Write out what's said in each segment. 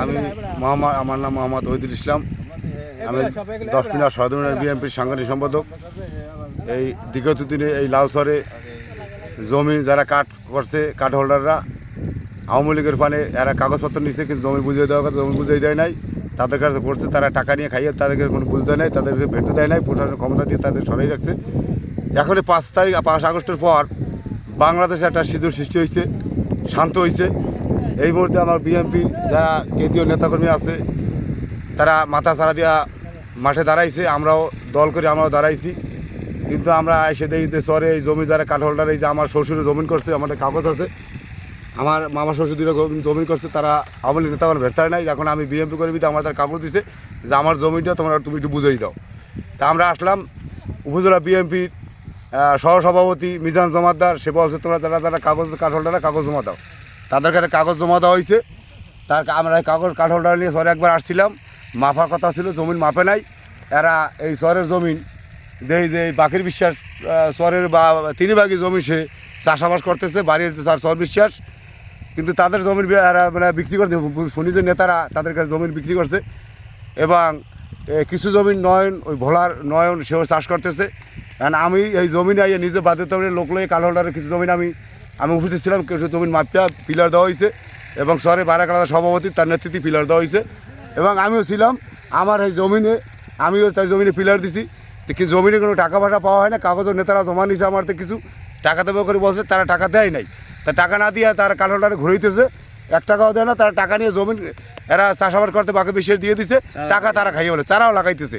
আমি মোহাম্মদ আমার নাম মোহাম্মদ ওহিদুল ইসলাম। আমি দশ মিনার সদর বিএনপির সাংগঠনিক সম্পাদক। এই বিগত দিনে এই লাউসরে জমি যারা কাট করছে, কাঠ হোল্ডাররা, আওয়ামী লীগের পানে এরা কাগজপত্র নিচ্ছে কিন্তু জমি বুঝিয়ে দেওয়া কথা জমি বুঝিয়ে দেয় নাই। তাদের কাছে করছে, তারা টাকা নিয়ে খাইয়ে তাদেরকে কোনো বুঝতে নাই তাদেরকে ভেটতে দেয় নাই প্রশাসন ক্ষমতা দিয়ে তাদের সরাই রাখছে। এখন পাঁচ তারিখ, পাঁচ আগস্টের পর বাংলাদেশে একটা সিঁদুর সৃষ্টি হয়েছে, শান্ত হয়েছে। এই মুহূর্তে আমার বিএনপির যারা কেন্দ্রীয় নেতাকর্মী আছে, তারা মাথা ছাড়া দিয়া মাঠে দাঁড়াইছে, আমরাও দল করে আমরাও দাঁড়াইছি। কিন্তু আমরা এসে দেখি যে শহরে এই জমি যারা কাঠহোল্ডার এই যে আমার শ্বশুরে জমিন করছে, আমাদের কাগজ আছে। আমার মামা শ্বশুরিরা জমিন করছে, তারা আমার নেতা আমার ভেটতে নাই। এখন আমি বিএমপি করে দিতে আমার তার কাগজ দিছে যে আমার জমিটা তোমরা তুমি একটু বুঝেই দাও। তা আমরা আসলাম উপজেলা বিএনপির সহসভাপতি মিজান জমাদার, সে বলছে, তোমরা যারা যারা কাগজ কাঠহোল্ডাররা কাগজ জমা দাও। তাদের কাছে কাগজ জমা দেওয়া হয়েছে তার আমরা এই কাগজ কাঠহোল্ডার নিয়ে শহরে একবার আসছিলাম। মাপার কথা ছিল, জমিন মাপে নাই। এরা এই শহরের জমিন দেই দেই বাকির বিশ্বাস শহরের বা তিন ভাগই জমি সে চাষাবাস করতেছে, বাড়ির তার শহর বিশ্বাস। কিন্তু তাদের জমির মানে বিক্রি করতে শুনি যে নেতারা তাদের কাছে জমিন বিক্রি করছে। এবং কিছু জমিন নয়ন, ওই ভোলার নয়ন সেও চাষ করতেছে। কারণ আমি এই জমিনে নিজে বাধ্যতা লোক লয়ে কাল হোল্ডারের কিছু জমিন আমি আমি উপস্থিত ছিলাম জমিন মাপিয়া পিলার দেওয়া হয়েছে এবং শহরে বারাকালার সভাপতি তার নেতৃত্বে পিলার দেওয়া হয়েছে। এবং আমিও ছিলাম আমার এই জমিনে আমিও তার জমিনে পিলার দিছি। কিন্তু জমিনে কোনো টাকা পয়সা পাওয়া হয় না কাগজের নেতারা জমা নিছে আমার তো কিছু। টাকা দেবে করে বলছে তারা টাকা দেয় নাই। তা টাকা না দিয়ে তারা কাল হোল্ডারে ঘুরাইতেছে। এক টাকাও দেয় না তারা টাকা নিয়ে জমিন এরা চাষাবাদ করতে বাকি বিশেষ দিয়ে দিছে। টাকা তারা খাইয়ে বলে তারাও লাগাইতেছে।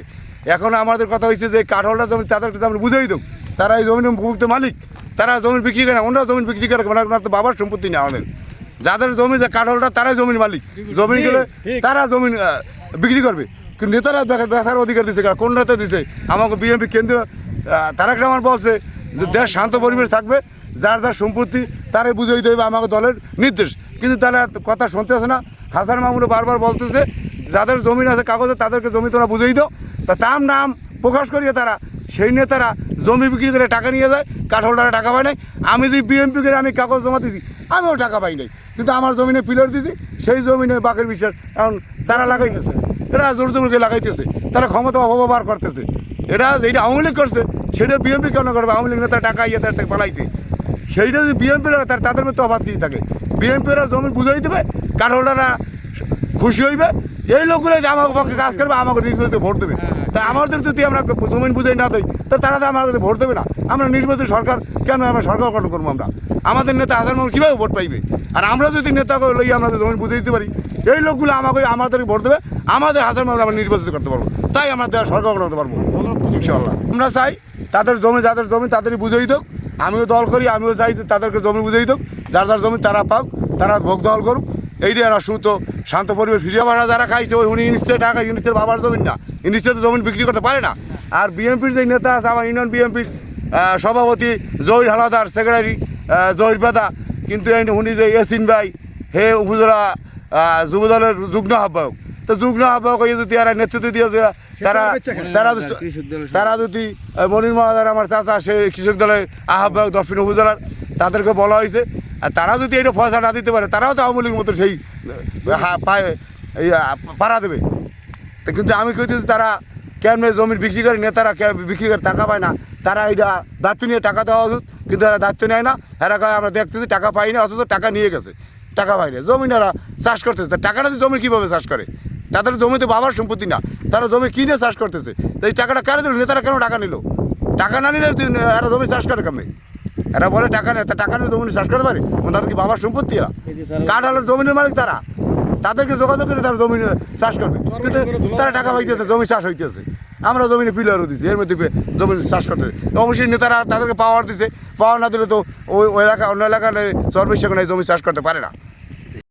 এখন আমাদের কথা হয়েছে যে কাঠহোল্ডার জমি তাদেরকে আমরা বুঝেই দেব। তারা এই জমির মুক্ত মালিক। তারা জমি বিক্রি করে না ওনারা জমি বিক্রি করে ওনার তো বাবার সম্পত্তি না আমাদের। যাদের জমি যে কাঠহোল্ডার তারাই জমির মালিক। জমি গেলে তারা জমি বিক্রি করবে। কিন্তু নেতারা দেখা- বেচার অধিকার দিচ্ছে? কোন নেতা দিচ্ছে আমাকে বিএনপি কেন্দ্রীয় তারেক রহমান বলছে যে দেশ শান্ত পরিবেশ থাকবে যার যার সম্পত্তি তারাই বুঝিয়ে দেবে আমাকে দলের নির্দেশ। কিন্তু তারা কথা শুনতেছে না। হাসান মামুনও বারবার বলতেছে যাদের জমিন আছে কাগজে তাদেরকে জমি তোমরা বুঝেই দাও। তা তার নাম প্রকাশ করিয়ে তারা সেই নেতারা জমি বিক্রি করে টাকা নিয়ে যায় কাঠহোল্ডারে টাকা পায় নাই। আমি যদি বিএমপি করে আমি কাগজ জমা দিছি, আমিও টাকা পাই নাই। কিন্তু আমার জমিনে পিলার দিছি, সেই জমিনে বাকের বিশ্বাস এখন চারা লাগাইতেছে। এরা জোর জোরকে লাগাইতেছে। তারা ক্ষমতা অপব্যবহার করতেছে। এটা যেটা আওয়ামী লীগ করছে, সেটা বিএমপি কেন করবে? আওয়ামী লীগ নেতা টাকা ইয়ে তার পালাইছে। সেইটা যদি বিএনপি তার তাদের মধ্যে অবাধ কী থাকে। বিএনপিরা জমি বুঝাই দেবে কাঠহোল্ডাররা খুশি হইবে এই লোকগুলো যে আমার পক্ষে কাজ করবে আমাকে নির্বাচিত ভোট দেবে। তা আমাদের যদি আমরা জমিন বুঝাই না দিই তা তারা তো আমাদের ভোট দেবে না। আমরা নির্বাচিত সরকার কেন আমরা সরকার গঠন করব আমরা? আমাদের নেতা হাসান মামুন কীভাবে ভোট পাইবে? আর আমরা যদি নেতাকে লই আমরা জমিন বুঝে দিতে পারি এই লোকগুলো আমাকে আমাদের ভোট দেবে আমাদের হাসান মামুন আমরা নির্বাচিত করতে পারব। তাই আমরা দেওয়া সরকার গঠন করতে পারব ইনশাল্লাহ আমরা চাই তাদের জমি যাদের জমি তাদেরই বুঝেই হোক আমিও দল করি আমিও চাই তাদেরকে জমি বুঝেই হোক যার যার জমি তারা পাক তারা ভোগ দল করুক। এইটাই আর সুতো শান্ত পরিবেশ ফিরিয়ে ভাড়া যারা খাইছে ওই উনি ইনিশের টাকা ইনিশের বাবার জমিন না। ইনিশের তো জমিন বিক্রি করতে পারে না। আর বিএনপির যে নেতা আছে আমার ইউনিয়ন বিএনপির সভাপতি জহির হালাদার সেক্রেটারি জহির বেদা কিন্তু এই উনি যে এসিন ভাই হে উপজেলা যুবদলের যুগ্ম আহ্বায়ক। তো যুগ্ম আহ্বায়ক হয়ে যদি এরা নেতৃত্ব দিয়ে যে তারা তারা তারা যদি মনির মহাদার আমার চাচা সে কৃষক দলের আহ্বায়ক দক্ষিণ উপজেলার তাদেরকে বলা হয়েছে, আর তারা যদি এটা পয়সা না দিতে পারে, তারাও তো আওয়ামী লীগের মতো সেই পাড়া দেবে। কিন্তু আমি কইতেছি তারা কেমনে জমি বিক্রি করে, নেতারা বিক্রি করে টাকা পায় না। তারা এইটা দায়িত্ব নিয়ে টাকা দেওয়া উচিত, কিন্তু এরা দায়িত্ব নেয় না। এরা কয়, আমরা দেখতেছি টাকা পাই না অথচ টাকা নিয়ে গেছে। টাকা পাই না জমি এরা চাষ করতেছে। টাকাটা জমি কীভাবে চাষ করে? তাদের জমিতে বাবার সম্পত্তি না। তারা জমি কিনে চাষ করতেছে। এই টাকাটা কেন দিল? নেতারা কেন টাকা নিল? টাকা না নিলে এরা জমি চাষ করে কেমনে? এরা বলে টাকা নেই তা টাকা নিয়ে জমি চাষ করতে পারে? তাদের কি বাবার সম্পত্তি কাঠ হলের জমিনের মালিক তারা। তাদেরকে যোগাযোগ করে তারা জমি চাষ করবে। কিন্তু তারা টাকা পাইতেছে জমি চাষ হইতেছে। আমরা জমিনে পিলারও দিছি এর মধ্যে জমিন জমি চাষ করতে অবশ্যই নেতারা তাদেরকে পাওয়ার দিচ্ছে পাওয়ার না দিলে তো ওই ওই এলাকা অন্য এলাকায় সর্বেশ জমি চাষ করতে পারে না।